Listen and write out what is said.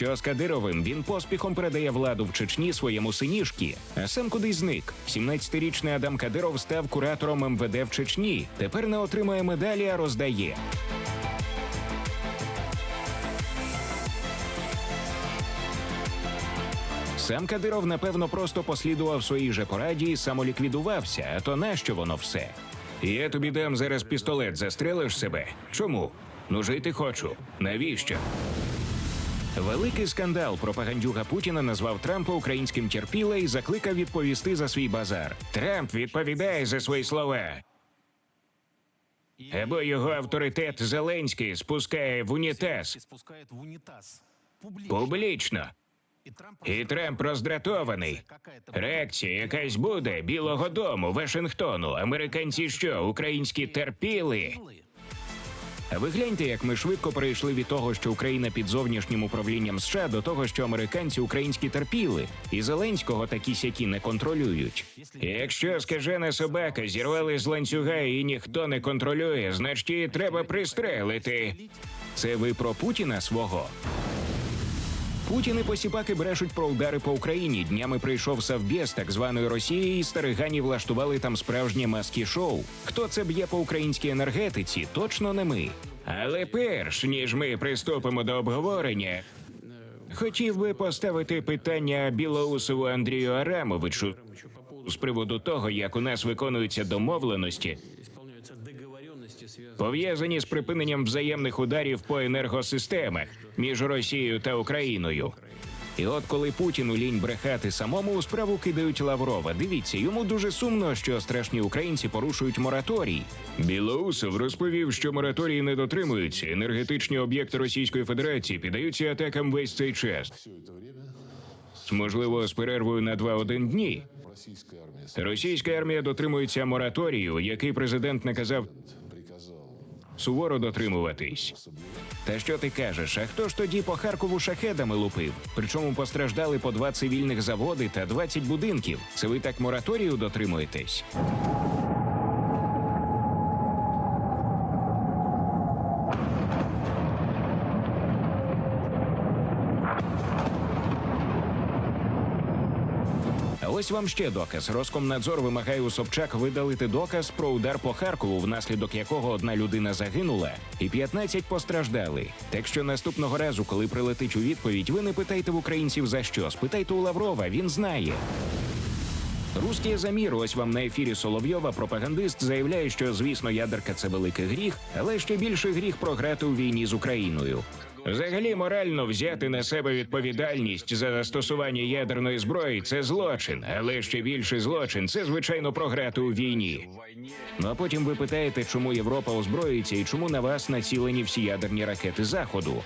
що з Кадировим він поспіхом передає владу в Чечні своєму синішки, а сам кудись зник. 17-річний Адам Кадиров став куратором МВД в Чечні. Тепер не отримує медалі, а роздає. Сам Кадиров, напевно, просто послідував своїй же пораді і самоліквідувався, а то нащо воно все? Я тобі дам зараз пістолет, застрелиш себе. Чому? Ну жити хочу. Навіщо? Великий скандал пропагандюга Путіна назвав Трампа українським терпіле і закликав відповісти за свій базар. Трамп відповідає за свої слова. Або його авторитет Зеленський спускає в унітаз публічно. І Трамп роздратований. Реакція якась буде Білого Дому, Вашингтону. Американці що, українські терпіли? Ви гляньте, як ми швидко перейшли від того, що Україна під зовнішнім управлінням США, до того, що американці українські терпіли, і Зеленського такі сякі не контролюють. Якщо скажена собака зірвали з ланцюга і ніхто не контролює, значить її треба пристрелити. Це ви про Путіна свого? Путін і посіпаки брешуть про удари по Україні. Днями прийшов Совбез так званої Росії, і старигані влаштували там справжнє маски шоу. Хто це б'є по українській енергетиці? Точно не ми. Але перш ніж ми приступимо до обговорення, хотів би поставити питання Білоусову Андрію Арамовичу з приводу того, як у нас виконуються домовленості, пов'язані з припиненням взаємних ударів по енергосистемах між Росією та Україною. І от коли Путіну лінь брехати самому у справу кидають Лаврова. Дивіться, йому дуже сумно, що страшні українці порушують мораторій. Білоусов розповів, що мораторії не дотримуються. Енергетичні об'єкти Російської Федерації піддаються атакам весь цей час. Можливо, з перервою на 2-1 дні. Російська армія дотримується мораторію, який президент наказав суворо дотримуватись. Та що ти кажеш? А хто ж тоді по Харкову шахедами лупив? Причому постраждали по два цивільних заводи та 20 будинків. Це ви так мораторію дотримуєтесь? Ось вам ще доказ. Роскомнадзор вимагає у Собчак видалити доказ про удар по Харкову, внаслідок якого одна людина загинула і 15 постраждали. Так що наступного разу, коли прилетить у відповідь, ви не питайте в українців за що. Спитайте у Лаврова, він знає. Русський замір, ось вам на ефірі Соловйова. Пропагандист заявляє, що звісно ядерка це великий гріх, але ще більше гріх програти у війні з Україною. Взагалі, морально взяти на себе відповідальність за застосування ядерної зброї це злочин, але ще більший злочин це звичайно програти у війні. Ну а потім ви питаєте, чому Європа озброюється і чому на вас націлені всі ядерні ракети заходу.